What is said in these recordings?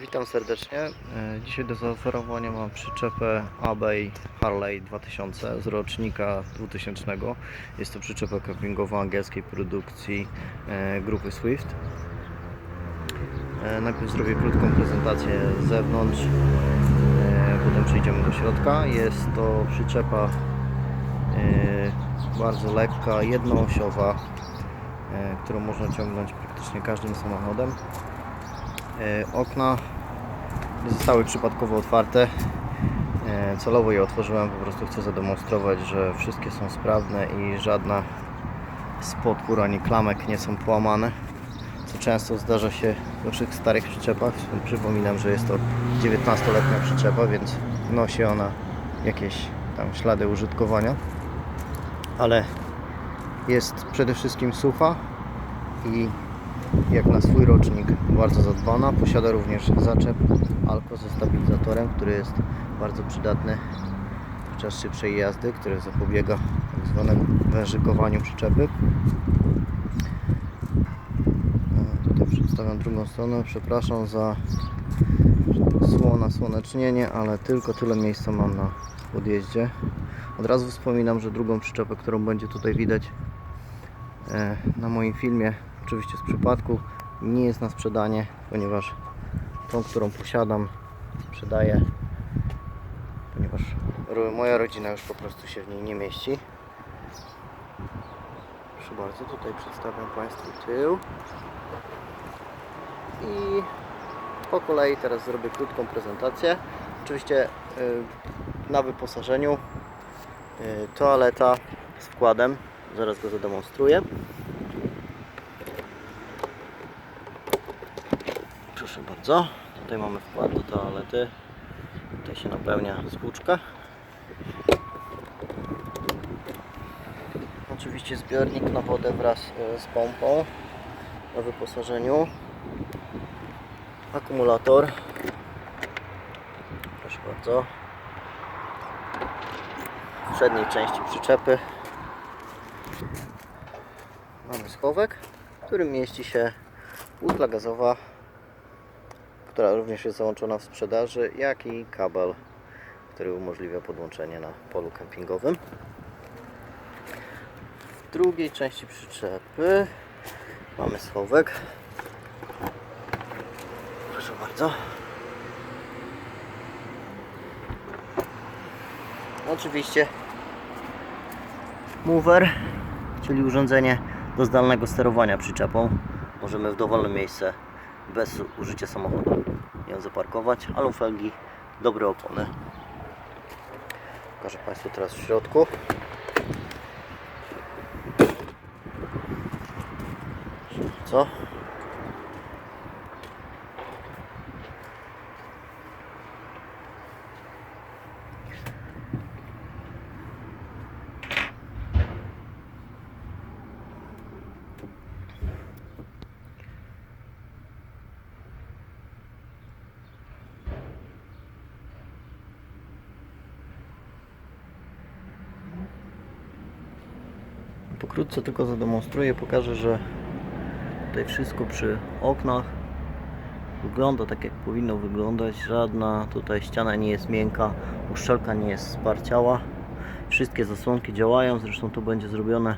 Witam serdecznie. E, Dzisiaj do zaoferowania mam przyczepę Abey Harley 2000 z rocznika 2000. Jest to przyczepa kempingowa angielskiej produkcji e, grupy Swift. E, Najpierw zrobię krótką prezentację z zewnątrz, potem przejdziemy do środka. Jest to przyczepa bardzo lekka, jednoosiowa, którą można ciągnąć praktycznie każdym samochodem. Okna nie zostały przypadkowo otwarte. E, Celowo je otworzyłem, po prostu chcę zademonstrować, że wszystkie są sprawne i żadna z podpór ani klamek nie są połamane. Co często zdarza się we wszystkich starych przyczepach. Przypominam, że jest to 19-letnia przyczepa, więc nosi ona jakieś tam ślady użytkowania. Ale jest przede wszystkim sucha i jak na swój rocznik bardzo zadbana. Posiada również zaczep Alko ze stabilizatorem, który jest bardzo przydatny podczas szybszej jazdy, który zapobiega tak zwanemu wężykowaniu przyczepy. E, Tutaj przedstawiam drugą stronę. Przepraszam za słona, słonecznienie, ale tylko tyle miejsca mam na podjeździe. Od razu wspominam, że drugą przyczepę, którą będzie tutaj widać e, na moim filmie, oczywiście z przypadku, nie jest na sprzedanie, ponieważ tą, którą posiadam, sprzedaję, ponieważ moja rodzina już po prostu się w niej nie mieści. Proszę bardzo, tutaj przedstawiam Państwu tył. I po kolei teraz zrobię krótką prezentację. Oczywiście y, na wyposażeniu y, toaleta z wkładem, zaraz go zademonstruję. Proszę bardzo, tutaj mamy wkład do toalety. Tutaj się napełnia spłuczka. Oczywiście zbiornik na wodę wraz e, z pompą na wyposażeniu. Akumulator. Proszę bardzo. W przedniej części przyczepy mamy schowek, w którym mieści się butla gazowa która również jest załączona w sprzedaży, jak i kabel, który umożliwia podłączenie na polu kempingowym. W drugiej części przyczepy mamy schowek. Proszę bardzo. Oczywiście mover, czyli urządzenie do zdalnego sterowania przyczepą. Możemy w dowolne miejsce bez użycia samochodu ją zaparkować. Alufelgi, dobre opony. Pokażę Państwu teraz w środku. Co? Pokrótce tylko zademonstruję, pokażę, że tutaj wszystko przy oknach wygląda tak jak powinno wyglądać. Żadna tutaj ściana nie jest miękka, uszczelka nie jest sparciała. Wszystkie zasłonki działają, zresztą to będzie zrobione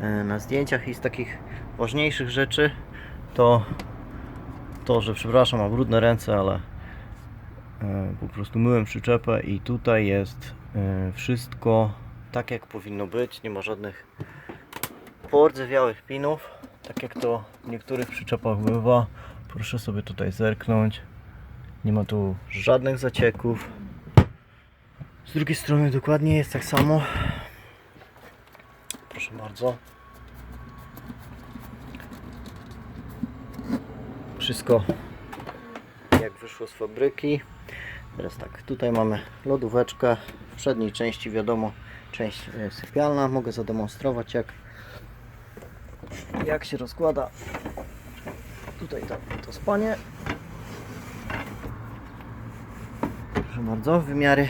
e, na zdjęciach i z takich ważniejszych rzeczy to to, że przepraszam, mam brudne ręce, ale e, po prostu myłem przyczepę i tutaj jest e, wszystko tak jak powinno być, nie ma żadnych poordzewiałych pinów, tak jak to w niektórych przyczepach bywa. Proszę sobie tutaj zerknąć. Nie ma tu żadnych zacieków. Z drugiej strony dokładnie jest tak samo. Proszę bardzo. Wszystko jak wyszło z fabryki. Teraz tak, tutaj mamy lodóweczkę. W przedniej części wiadomo, część e, sypialna. Mogę zademonstrować jak jak się rozkłada tutaj to, to spanie. Proszę bardzo, wymiary.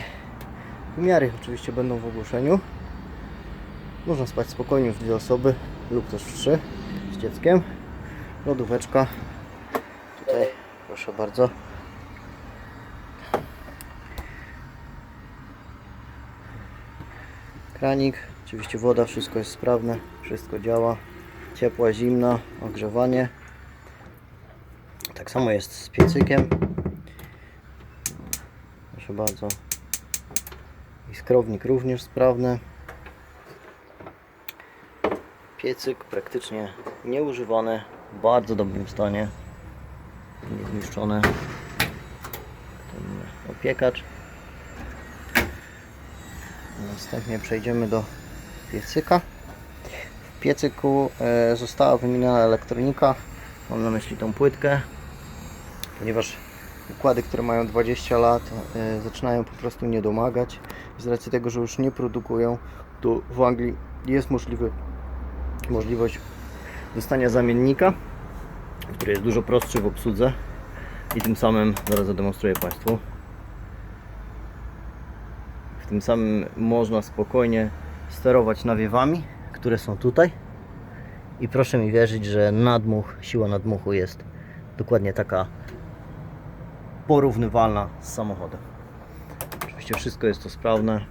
Wymiary oczywiście będą w ogłoszeniu. Można spać spokojnie w dwie osoby lub też w trzy z dzieckiem. Lodóweczka. Tutaj proszę bardzo. Kranik, oczywiście woda, wszystko jest sprawne, wszystko działa. Ciepła, zimna, ogrzewanie. Tak samo jest z piecykiem. Proszę bardzo. I skrownik również sprawny. Piecyk praktycznie nieużywany, w bardzo dobrym stanie. Niezniszczony. Opiekacz. Następnie przejdziemy do piecyka. Piecyku e, została wymieniona elektronika. Mam na myśli tą płytkę, ponieważ układy, które mają 20 lat, e, zaczynają po prostu nie domagać. Z racji tego, że już nie produkują, to w Anglii jest możliwy, możliwość dostania zamiennika, który jest dużo prostszy w obsłudze i tym samym zaraz zademonstruję Państwu. Tym samym można spokojnie sterować nawiewami, które są tutaj. I proszę mi wierzyć, że nadmuch, siła nadmuchu jest dokładnie taka porównywalna z samochodem. Oczywiście wszystko jest to sprawne.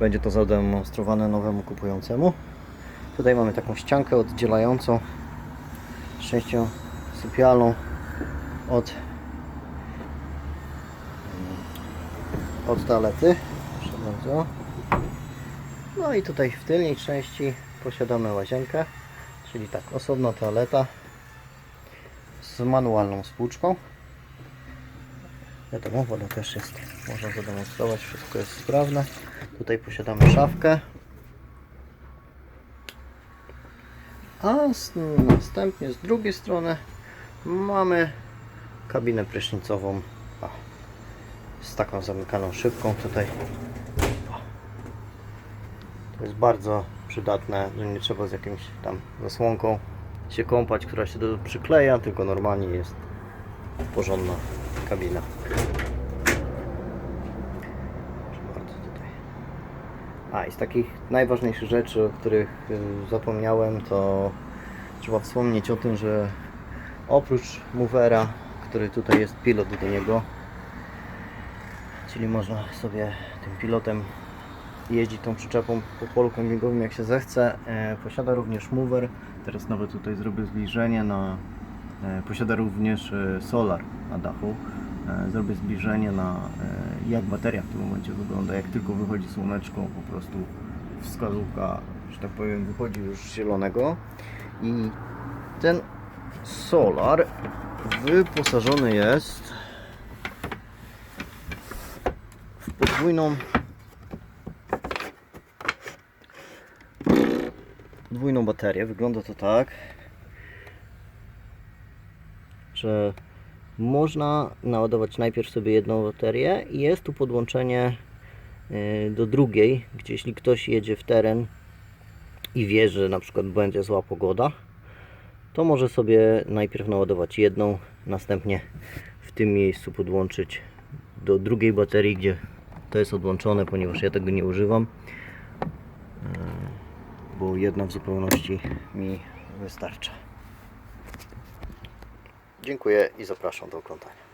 Będzie to zademonstrowane nowemu kupującemu. Tutaj mamy taką ściankę oddzielającą częścią sypialną od od toalety. Proszę bardzo. No i tutaj w tylnej części posiadamy łazienkę, czyli tak, osobna toaleta z manualną spłuczką. Wiadomo, woda też jest, można zademonstrować, wszystko jest sprawne. Tutaj posiadamy szafkę. A z, następnie z drugiej strony mamy kabinę prysznicową o, z taką zamykaną szybką tutaj. Jest bardzo przydatne, że nie trzeba z jakimś tam zasłonką się kąpać, która się do, przykleja, tylko normalnie jest porządna kabina. A i z takich najważniejszych rzeczy, o których y, zapomniałem, to trzeba wspomnieć o tym, że oprócz movera, który tutaj jest pilot do niego, czyli można sobie tym pilotem jeździć tą przyczepą po polu kempingowym jak się zechce. E, posiada również mover, teraz nawet tutaj zrobię zbliżenie na e, posiada również e, solar na dachu. Zrobię zbliżenie na jak bateria w tym momencie wygląda. Jak tylko wychodzi słoneczko, po prostu wskazówka, że tak powiem, wychodzi już z zielonego i ten solar wyposażony jest w podwójną podwójną baterię. Wygląda to tak, że można naładować najpierw sobie jedną baterię i jest tu podłączenie y, do drugiej, gdzie jeśli ktoś jedzie w teren i wie, że na przykład będzie zła pogoda, to może sobie najpierw naładować jedną, następnie w tym miejscu podłączyć do drugiej baterii, gdzie to jest odłączone, ponieważ ja tego nie używam, bo jedna w zupełności mi wystarcza. Dziękuję i zapraszam do oglądania.